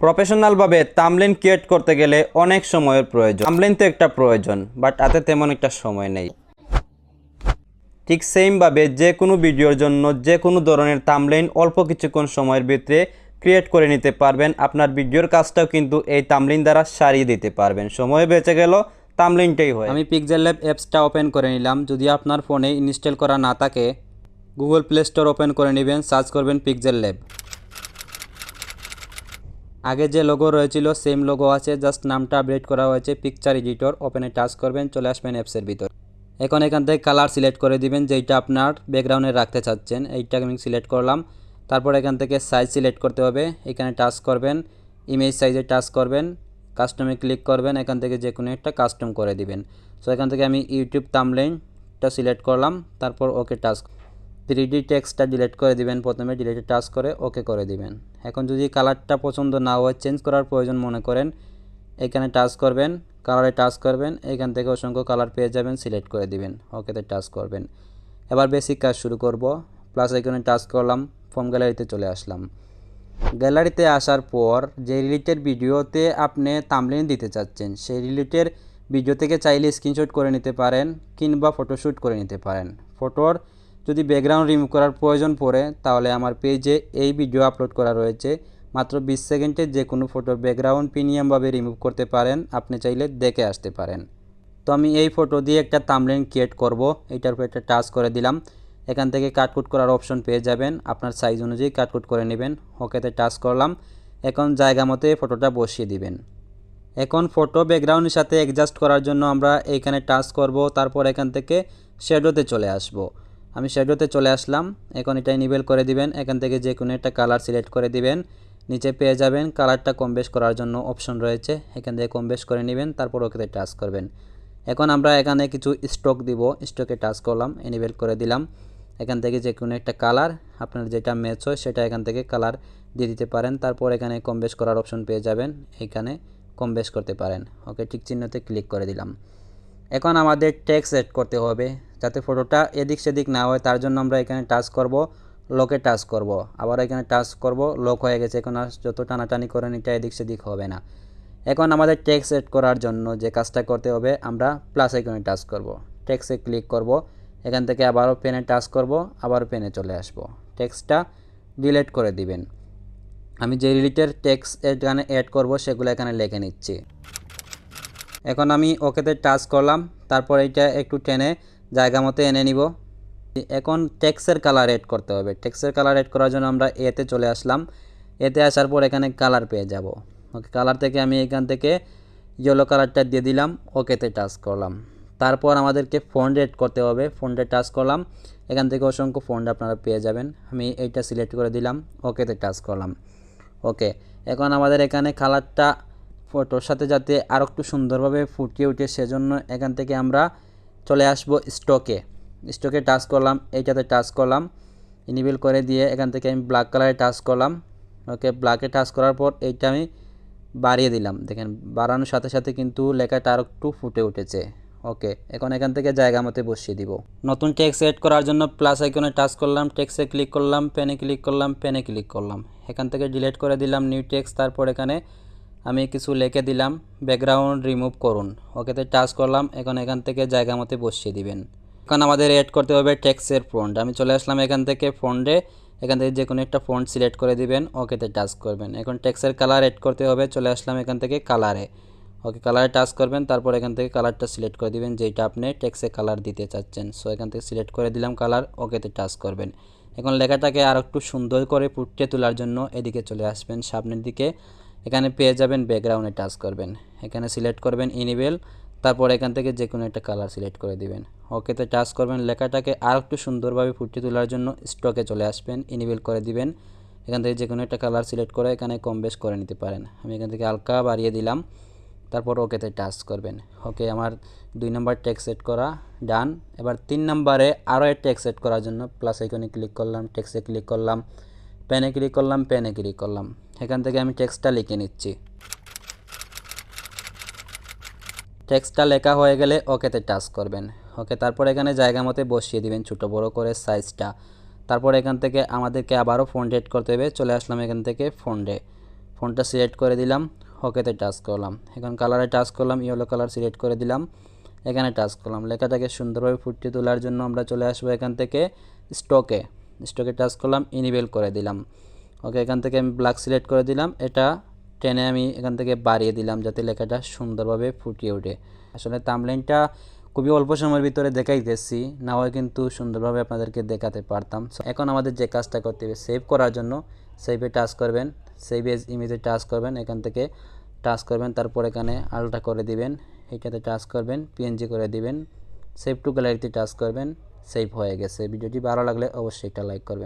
প্রফেশনালভাবে তামলেন create করতে গেলে অনেক সময়ের প্রয়োজন। তামলেন তো একটা প্রয়োজন বাট হাতে তেমন একটা সময় নেই। ঠিক সেমভাবে যে কোনো ভিডিওর জন্য যে কোনো ধরনের তামলেন অল্প কিছুক্ষণ সময়ের ভিতরে ক্রিয়েট করে নিতে পারবেন। আপনার ভিডিওর কাজটাও কিন্তু এই তামলিন দ্বারা সারিয়ে দিতে পারবেন। সময় বেঁচে গেল, তামলিনটাই হয় আমি পিকজেল ল্যাব অ্যাপসটা ওপেন করে নিলাম। যদি আপনার ফোনে ইনস্টল করা না থাকে গুগল প্লে স্টোর ওপেন করে নেবেন সার্চ করবেন পিকজেল ল্যাব আগে যে লোগো রয়েছিল সেম লোগো আছে জাস্ট নামটা আপডেট করা হয়েছে পিকচার এডিটর ওপেনে টাচ করবেন, চলে আসবেন অ্যাপসের ভিতর। এখন এখান থেকে কালার সিলেক্ট করে দিবেন, যেইটা আপনার ব্যাকগ্রাউন্ডে রাখতে চাচ্ছেন, এইটা আমি সিলেক্ট করলাম। তারপর এখান থেকে সাইজ সিলেক্ট করতে হবে, এখানে টাচ করবেন ইমেজ সাইজে টাচ করবেন কাস্টমে ক্লিক করবেন, এখান থেকে যে কোনো একটা কাস্টম করে দিবেন। সো এখান থেকে আমি ইউটিউব তামলাইনটা সিলেক্ট করলাম, তারপর ওকে টাচ থ্রি ডি টেক্সটটা ডিলিট করে দিবেন, প্রথমে ডিলিটে টাচ করে ওকে করে দিবেন। এখন যদি কালারটা পছন্দ না হয় চেঞ্জ করার প্রয়োজন মনে করেন, এখানে টাচ করবেন কালারে টাচ করবেন, এখান থেকে অসংখ্য কালার পেয়ে যাবেন সিলেক্ট করে দিবেন ওকেতে টাচ করবেন। এবার বেসিক কাজ শুরু করব। প্লাস এখানে টাচ করলাম ফর্ম গ্যালারিতে চলে আসলাম। গ্যালারিতে আসার পর যে রিলেটেড ভিডিওতে আপনি তামলিন দিতে চাচ্ছেন, সেই রিলেটেড ভিডিও থেকে চাইলে স্ক্রিনশট করে নিতে পারেন কিংবা ফটোশ্যুট করে নিতে পারেন। ফটোর যদি ব্যাকগ্রাউন্ড রিমুভ করার প্রয়োজন পড়ে, তাহলে আমার পেজে এই ভিডিও আপলোড করা রয়েছে। মাত্র বিশ সেকেন্ডে যে কোনো ফটোর ব্যাকগ্রাউন্ড প্রিমিয়ামভাবে রিমুভ করতে পারেন, আপনি চাইলে দেখে আসতে পারেন। তো আমি এই ফটো দিয়ে একটা তামলেন ক্রিয়েট করব। এটার উপর একটা টাচ করে দিলাম। এখান থেকে কাটকুট করার অপশন পেয়ে যাবেন। আপনার সাইজ অনুযায়ী কাটকুট করে নেবেন। ওকেতে টাচ করলাম। এখন জায়গা মতো এই ফটোটা বসিয়ে দিবেন। এখন ফটো ব্যাকগ্রাউন্ডের সাথে অ্যাডজাস্ট করার জন্য আমরা এইখানে টাচ করব। তারপর এখান থেকে শ্যাডোতে চলে আসব। আমি শ্যাডোতে চলে আসলাম। এখন এটা নিবেল করে দিবেন। এখান থেকে যে কোনো একটা কালার সিলেক্ট করে দিবেন। নিচে পেয়ে যাবেন কালারটা কম বেশ করার জন্য অপশন রয়েছে। এখান থেকে কম বেশ করে নেবেন, তারপর ওকে টাচ করবেন। এখন আমরা এখানে কিছু স্টক দিব। স্টকে টাচ করলাম এনিবেল করে দিলাম। এখান থেকে যে কোনো একটা কালার আপনার যেটা ম্যাচ হয় সেটা এখান থেকে কালার দিয়ে দিতে পারেন। তারপর এখানে কম বেশ করার অপশন পেয়ে যাবেন। এখানে কম বেশ করতে পারেন। ওকে ঠিক চিহ্নতে ক্লিক করে দিলাম। এখন আমাদের ট্যাক্স সেট করতে হবে। যাতে ফটোটা এদিক সেদিক না হয়, তার জন্য আমরা এখানে টাচ করব লকে টাচ করব। আবার এখানে টাচ করব লক হয়ে গেছে, এখন আর যত টানাটানি করেন এটা এদিক সেদিক হবে না। এখন আমাদের ট্যাক্স এড করার জন্য যে কাজটা করতে হবে, আমরা প্লাস আইকনে টাচ করব। টেক্সে ক্লিক করব, এখান থেকে আবারও পেনে টাচ করব, আবার পেনে চলে আসব। টেক্সটটা ডিলিট করে দিবেন। আমি যে রিলেটেড টেক্স এখানে অ্যাড করব, সেগুলো এখানে লিখে নিচ্ছি। এখন আমি ওকেতে টাচ করলাম, তারপর এইটা একটু টেনে জায়গা মতো এনে নিব। এখন টেক্সের কালার এড করতে হবে। টেক্সের কালার এড করার জন্য আমরা এতে চলে আসলাম। এতে আসার পর এখানে কালার পেয়ে যাব। ওকে কালার থেকে আমি এখান থেকে ইয়েলো কালারটা দিয়ে দিলাম। ওকেতে টাচ করলাম। তারপর আমাদেরকে ফন্ট এড করতে হবে। ফন্টে টাচ করলাম। এখান থেকে অসংখ্য ফন্ট আপনারা পেয়ে যাবেন। আমি এইটা সিলেক্ট করে দিলাম। ওকেতে টাচ করলাম। ওকে এখন আমাদের এখানে কালারটা ফটোর সাথে যাতে আরও একটু সুন্দরভাবে ফুটিয়ে উঠে, সেজন্য এখান থেকে আমরা চলে আসব স্টকে স্টকে টাচ করলাম, এইটাতে টাচ করলাম ইনিবেল করে দিয়ে এখান থেকে আমি ব্ল্যাক কালারে টাচ করলাম। ওকে ব্ল্যাকে টাচ করার পর এইটা আমি বাড়িয়ে দিলাম। দেখেন, বাড়ানোর সাথে সাথে কিন্তু লেখাটা আরও একটু ফুটে উঠেছে। ওকে এখন এখান থেকে জায়গা মতো বসিয়ে দিব। নতুন টেক্স এড করার জন্য প্লাস আইকনে টাচ করলাম টেক্সে ক্লিক করলাম পেনে ক্লিক করলাম পেনে ক্লিক করলাম। এখান থেকে ডিলিট করে দিলাম নিউ টেক্স তারপর এখানে আমি কিছু লিখে দিলাম ব্যাকগ্রাউন্ড রিমুভ করুন। ওকেতে টাচ করলাম, এখন এখান থেকে জায়গা মতো বসিয়ে দিবেন। এখন আমাদের অ্যাড করতে হবে টেক্সের ফন্ট আমি চলে আসলাম এখান থেকে ফন্টে এখান থেকে যে কোনো একটা ফন্ট সিলেক্ট করে দিবেন, ওকেতে টাচ করবেন। এখন টেক্সের কালার অ্যাড করতে হবে, চলে আসলাম এখান থেকে কালারে ওকে কালারে টাচ করবেন, তারপর এখান থেকে কালারটা সিলেক্ট করে দিবেন, যেটা আপনি টেক্সে কালার দিতে চাচ্ছেন। সো এখান থেকে সিলেক্ট করে দিলাম কালার ওকেতে টাচ করবেন। এখন লেখাটাকে আর একটু সুন্দর করে ফুটিয়ে তোলার জন্য এদিকে চলে আসবেন, সামনের দিকে। এখানে পেয়ে যাবেন ব্যাকগ্রাউন্ডে টাচ করবেন। এখানে সিলেক্ট করবেন ইনিবেল তারপর এখান থেকে যে কোনো একটা কালার সিলেক্ট করে দিবেন। ওকেতে টাচ করবেন, লেখাটাকে আর একটু সুন্দরভাবে ফুটিয়ে তোলার জন্য স্টকে চলে আসবেন ইনিবেল করে দিবেন। এখান থেকে যে কোনো একটা কালার সিলেক্ট করে এখানে কম বেশ করে নিতে পারেন। আমি এখান থেকে হালকা বাড়িয়ে দিলাম, তারপর ওকেতে টাচ করবেন। ওকে আমার দুই নম্বর টেক্স সেট করা ডান এবার তিন নম্বরে আরও একটা টেক্স সেট করার জন্য প্লাস আইকনে ক্লিক করলাম টেক্সে ক্লিক করলাম পেনে ক্লিক করলাম পেনে ক্লিক করলাম। এখান থেকে আমি টেক্সটটা লিখে নিচ্ছি। টেক্সটটা লেখা হয়ে গেলে ওকেতে টাচ করবেন। ওকে তারপর এখানে জায়গা মতে বসিয়ে দিবেন ছোটো বড় করে সাইজটা তারপর এখান থেকে আমাদেরকে আবারও ফোন এড করতে হবে। চলে আসলাম এখান থেকে ফোনডে ফোনটা সিলেক্ট করে দিলাম, ওকেতে টাচ করলাম। এখন কালারে টাচ করলাম ইয়েলো কালার সিলেক্ট করে দিলাম, এখানে টাচ করলাম। লেখাটাকে সুন্দরভাবে ফুটিয়ে তোলার জন্য আমরা চলে আসব এখান থেকে স্টকে স্টকে টাচ করলাম ইনিবেল করে দিলাম। ওকে এখান থেকে আমি ব্ল্যাক সিলেক্ট করে দিলাম। এটা টেনে আমি এখান থেকে বাড়িয়ে দিলাম যাতে লেখাটা সুন্দরভাবে ফুটিয়ে ওঠে। আসলে তামলাইনটা খুবই অল্প সময়ের ভিতরে দেখাইতেছি, না হয় কিন্তু সুন্দরভাবে আপনাদেরকে দেখাতে পারতাম। এখন আমাদের যে কাজটা করতে হবে সেভ করার জন্য সেভে টাচ করবেন সেভ এজ ইমেজে টাচ করবেন, এখান থেকে টাচ করবেন, তারপর এখানে আলটা করে দিবেন, এটাতে টাচ করবেন পিএনজি করে দিবেন সেভ টু গ্যালারিতে টাচ করবেন সেভ হয়ে গেছে। ভিডিওটি ভালো লাগলে অবশ্যই একটা লাইক করবেন।